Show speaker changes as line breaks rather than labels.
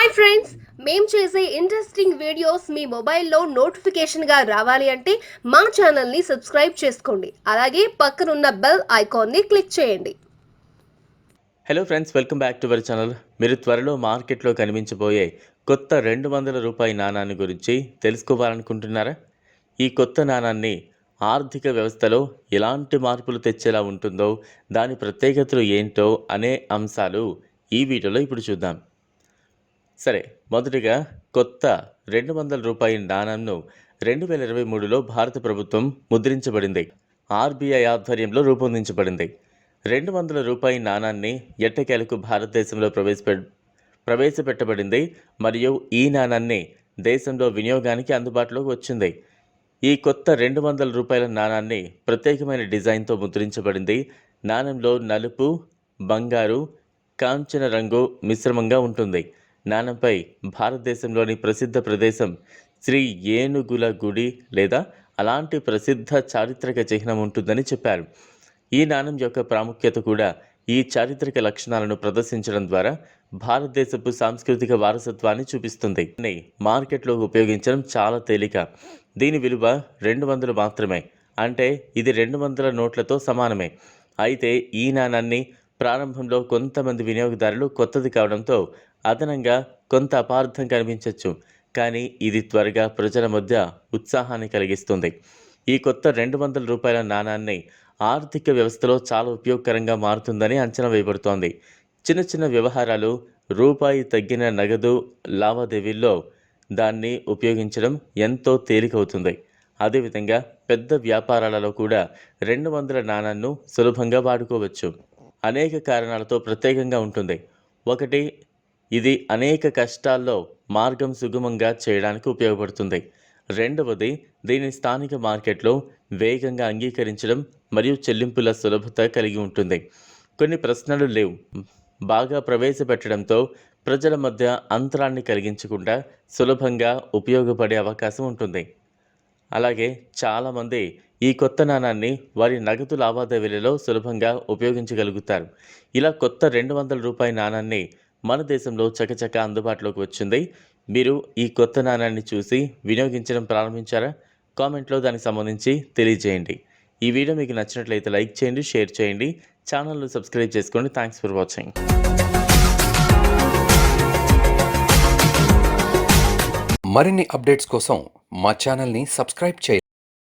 Hi friends మేము చేసే interesting videos మీ మొబైల్లో నోటిఫికేషన్గా రావాలి అంటే మా ఛానల్ని సబ్స్క్రైబ్ చేసుకోండి. అలాగే పక్కనున్న బెల్ ఐకాన్ని క్లిక్ చేయండి.
Hello friends welcome back to our channel మీరు త్వరలో మార్కెట్లో కనిపించబోయే కొత్త రెండు వందల రూపాయి నాణాన్ని గురించి తెలుసుకోవాలనుకుంటున్నారా? ఈ కొత్త నాణాన్ని ఆర్థిక వ్యవస్థలో ఎలాంటి మార్పులు తెచ్చేలా ఉంటుందో దాని ప్రత్యేకతలు ఏంటో అనే అంశాలు ఈ వీడియోలో ఇప్పుడు చూద్దాం. సరే మొదటిగా కొత్త రెండు వందల రూపాయి నాణంను రెండు వేల ఇరవై మూడులో భారత ప్రభుత్వం ముద్రించబడింది. ఆర్బీఐ ఆధ్వర్యంలో రూపొందించబడింది. రెండు వందల రూపాయి నాణాన్ని ఎట్టకేలకు భారతదేశంలో ప్రవేశపె ప్రవేశపెట్టబడింది మరియు ఈ నాణాన్ని దేశంలో వినియోగానికి అందుబాటులోకి వచ్చింది. ఈ కొత్త రెండు వందల రూపాయల నాణాన్ని ప్రత్యేకమైన డిజైన్తో ముద్రించబడింది. నాణంలో నలుపు బంగారు కాంచన రంగు మిశ్రమంగా ఉంటుంది. నాణంపై భారతదేశంలోని ప్రసిద్ధ ప్రదేశం శ్రీ ఏనుగుల గుడి లేదా అలాంటి ప్రసిద్ధ చారిత్రక చిహ్నం ఉంటుందని చెప్పారు. ఈ నాణం యొక్క ప్రాముఖ్యత కూడా ఈ చారిత్రక లక్షణాలను ప్రదర్శించడం ద్వారా భారతదేశపు సాంస్కృతిక వారసత్వాన్ని చూపిస్తుంది. మార్కెట్లో ఉపయోగించడం చాలా తేలిక. దీని విలువ రెండు వందలు మాత్రమే. అంటే ఇది రెండు వందల నోట్లతో సమానమే. అయితే ఈ నాణాన్ని ప్రారంభంలో కొంతమంది వినియోగదారులు కొత్తది కావడంతో అదనంగా కొంత అపార్థం కనిపించవచ్చు కానీ ఇది త్వరగా ప్రజల మధ్య ఉత్సాహాన్ని కలిగిస్తుంది. ఈ కొత్త రెండు వందల రూపాయల నాణాన్ని ఆర్థిక వ్యవస్థలో చాలా ఉపయోగకరంగా మారుతుందని అంచనా వేయబడుతోంది. చిన్న చిన్న వ్యవహారాలు రూపాయి తగ్గిన నగదు లావాదేవీల్లో దాన్ని ఉపయోగించడం ఎంతో తేలికవుతుంది. అదేవిధంగా పెద్ద వ్యాపారాలలో కూడా రెండు వందల నాణాన్ని సులభంగా వాడుకోవచ్చు. అనేక కారణాలతో ప్రత్యేకంగా ఉంటుంది. ఒకటి ఇది అనేక కష్టాల్లో మార్గం సుగమంగా చేయడానికి ఉపయోగపడుతుంది. రెండవది దీని స్థానిక మార్కెట్లో వేగంగా అంగీకరించడం మరియు చెల్లింపుల సులభత కలిగి ఉంటుంది. కొన్ని ప్రశ్నలు లేవు. బాగా ప్రవేశపెట్టడంతో ప్రజల మధ్య అంతరాన్ని కలిగించకుండా సులభంగా ఉపయోగపడే అవకాశం ఉంటుంది. అలాగే చాలామంది ఈ కొత్త నాణాన్ని వారి నగదు లావాదేవీలలో సులభంగా ఉపయోగించగలుగుతారు. ఇలా కొత్త రెండు వందల రూపాయి నాణాన్ని మన దేశంలో చకచక అందుబాటులోకి వచ్చింది. మీరు ఈ కొత్త నాణాన్ని చూసి వినియోగించడం ప్రారంభించారా? కామెంట్లో దానికి సంబంధించి తెలియజేయండి. ఈ వీడియో మీకు నచ్చినట్లయితే లైక్ చేయండి షేర్ చేయండి. ఛానల్ను సబ్స్క్రైబ్ చేసుకోండి. Thanks for watching.
మరిన్ని అప్డేట్స్ కోసం మా ఛానల్ని సబ్స్క్రైబ్ చేయండి.